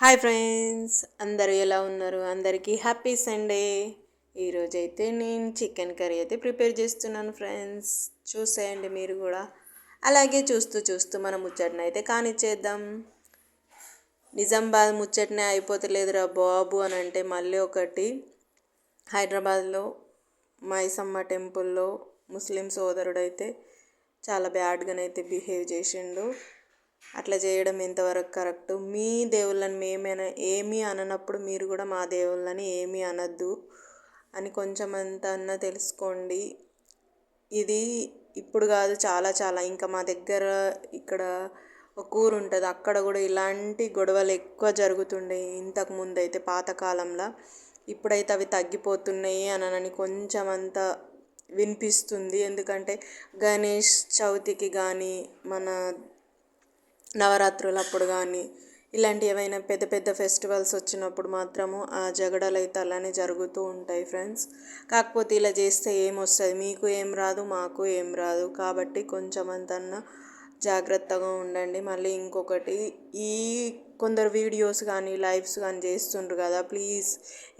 Hi friends అందరూ ఎలా ఉన్నారు? అందరికీ హ్యాపీ సండే. ఈరోజైతే నేను చికెన్ కర్రీ అయితే ప్రిపేర్ చేస్తున్నాను ఫ్రెండ్స్. చూసేయండి మీరు కూడా. అలాగే చూస్తూ చూస్తూ మనం ముచ్చటన అయితే కానిచ్చేద్దాం. నిజామాబాద్ ముచ్చటనే అయిపోతలేదురా బాబు అని అంటే మళ్ళీ ఒకటి. హైదరాబాద్లో మైసమ్మ టెంపుల్లో ముస్లిం సోదరుడైతే చాలా బ్యాడ్గానైతే బిహేవ్ చేసిండు. అట్లా చేయడం ఎంతవరకు కరెక్ట్? మీ దేవుళ్ళని మేమైనా ఏమీ అననప్పుడు మీరు కూడా మా దేవుళ్ళని ఏమీ అనద్దు అని కొంచెం అంత అన్న తెలుసుకోండి. ఇది ఇప్పుడు కాదు చాలా చాలా. ఇంకా మా దగ్గర ఇక్కడ ఒక ఊరు ఉంటుంది. అక్కడ కూడా ఇలాంటి గొడవలు ఎక్కువ జరుగుతుండే ఇంతకు ముందు అయితే పాతకాలంలో ఇప్పుడైతే అవి తగ్గిపోతున్నాయి అని కొంచెం అంత వినిపిస్తుంది. ఎందుకంటే గణేష్ చవితికి కానీ మన నవరాత్రులు అప్పుడు కానీ ఇలాంటి ఏవైనా పెద్ద పెద్ద ఫెస్టివల్స్ వచ్చినప్పుడు మాత్రము ఆ జగడలు అయితే అలానే జరుగుతూ ఉంటాయి ఫ్రెండ్స్. కాకపోతే ఇలా చేస్తే ఏమొస్తుంది? మీకు ఏం రాదు మాకు ఏం రాదు. కాబట్టి కొంచెం అంతన్నా జాగ్రత్తగా ఉండండి. మళ్ళీ ఇంకొకటి ఈ కొందరు వీడియోస్ కానీ లైవ్స్ కానీ చేస్తుండ్రు కదా ప్లీజ్.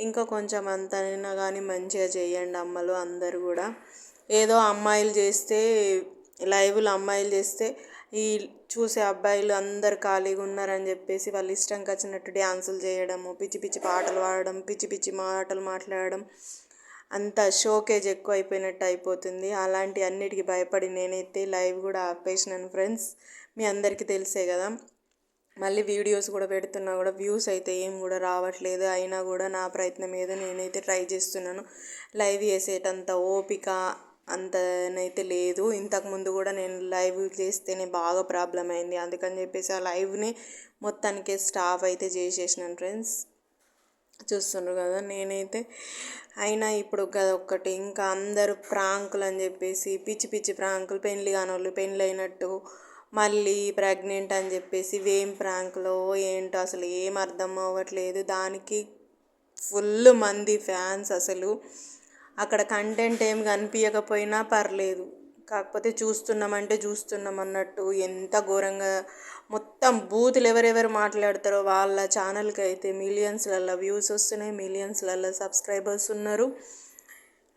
ఇంకా కొంచెం అంతైనా కానీ మంచిగా చేయండి అమ్మలు అందరు కూడా. ఏదో అమ్మాయిలు చేస్తే లైవ్లు అమ్మాయిలు చేస్తే ఈ చూసే అబ్బాయిలు అందరు ఖాళీగా ఉన్నారని చెప్పేసి వాళ్ళు ఇష్టంకి వచ్చినట్టు డ్యాన్సులు చేయడము పిచ్చి పిచ్చి పాటలు పాడడం పిచ్చి పిచ్చి మాటలు మాట్లాడడం అంత షోకేజ్ ఎక్కువ అయిపోయినట్టు అయిపోతుంది. అలాంటి అన్నిటికీ భయపడి నేనైతే లైవ్ కూడా ఆపేసినాను ఫ్రెండ్స్. మీ అందరికీ తెలిసే కదా మళ్ళీ వీడియోస్ కూడా పెడుతున్నా కూడా వ్యూస్ అయితే ఏం కూడా రావట్లేదు. అయినా కూడా నా ప్రయత్నం ఏదో నేనైతే ట్రై చేస్తున్నాను. లైవ్ చేసేటంత ఓపిక అంతనైతే లేదు. ఇంతకుముందు కూడా నేను లైవ్ చేస్తేనే బాగా ప్రాబ్లం అయింది. అందుకని చెప్పేసి ఆ లైవ్ని మొత్తానికి స్టాఫ్ అయితే చేసేసినాను ఫ్రెండ్స్. చూస్తున్నారు కదా నేనైతే అయినా ఇప్పుడు కదా ఒక్కటి. ఇంకా అందరూ ప్రాంకులు అని చెప్పేసి పిచ్చి పిచ్చి ప్రాంకులు పెళ్ళి కానోళ్ళు పెళ్ళి అయినట్టు మళ్ళీ ప్రెగ్నెంట్ అని చెప్పేసి వేం ప్రాంక్లో ఏంటో అసలు ఏం అర్థం అవ్వట్లేదు. దానికి ఫుల్ మంది ఫ్యాన్స్ అసలు. అక్కడ కంటెంట్ ఏం కనిపించకపోయినా పర్లేదు. కాకపోతే చూస్తున్నామంటే చూస్తున్నాం అన్నట్టు ఎంత ఘోరంగా మొత్తం బూతులు ఎవరెవరు మాట్లాడతారో వాళ్ళ ఛానల్కి అయితే మిలియన్స్లలో వ్యూస్ వస్తున్నాయి మిలియన్స్లలో సబ్స్క్రైబర్స్ ఉన్నారు.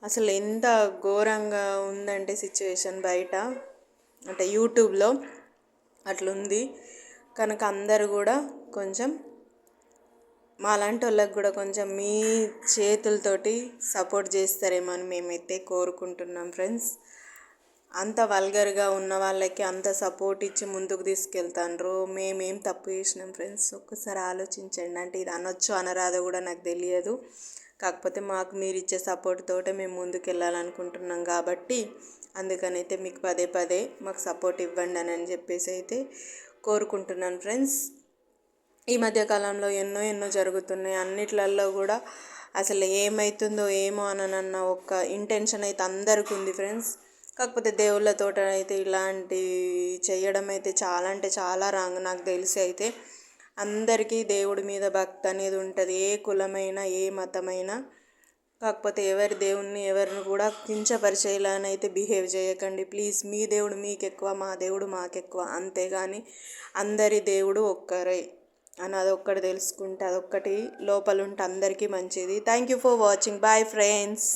అసలు ఎంత ఘోరంగా ఉందంటే సిచ్యువేషన్ బయట. అంటే యూట్యూబ్లో అట్లుంది. కనుక అందరు కూడా కొంచెం మాలాంటి వాళ్ళకి కూడా కొంచెం మీ చేతులతోటి సపోర్ట్ చేస్తారేమో అని మేమైతే కోరుకుంటున్నాం ఫ్రెండ్స్. అంత వల్గర్గా ఉన్న వాళ్ళకి అంత సపోర్ట్ ఇచ్చి ముందుకు తీసుకెళ్తాండ్రు మేమేం తప్పు చేసినాం ఫ్రెండ్స్. ఒక్కసారి ఆలోచించండి. అంటే ఇది అనొచ్చు అనరాదో కూడా నాకు తెలియదు. కాకపోతే మాకు మీరు ఇచ్చే సపోర్ట్ తోటే మేము ముందుకు వెళ్ళాలనుకుంటున్నాం కాబట్టి అందుకనైతే మీకు పదే పదే మాకు సపోర్ట్ ఇవ్వండి అని చెప్పేసి అయితే కోరుకుంటున్నాను ఫ్రెండ్స్. ఈ మధ్యకాలంలో ఎన్నో ఎన్నో జరుగుతున్నాయి. అన్నిట్లల్లో కూడా అసలు ఏమవుతుందో ఏమో అనన్న ఒక ఇంటెన్షన్ అయితే అందరికీ ఉంది ఫ్రెండ్స్ కాకపోతే దేవుళ్ళతోట అయితే ఇలాంటి చేయడం అయితే చాలా అంటే చాలా రాంగ్ నాకు తెలిసి అయితే. అందరికీ దేవుడి మీద భక్తి అనేది ఉంటుంది. ఏ కులమైనా ఏ మతమైనా. కాకపోతే ఎవరి దేవుణ్ణి ఎవరిని కూడా కించపరిచేలానైతే బిహేవ్ చేయకండి. ప్లీజ్ మీ దేవుడు మీకు ఎక్కువ మా దేవుడు మాకెక్కువ. అంతేగాని అందరి దేవుడు ఒక్కరే. అని అదొక్కటి తెలుసుకుంటే అదొక్కటి లోపల ఉంటే అందరికీ మంచిది. Thank you for watching bye friends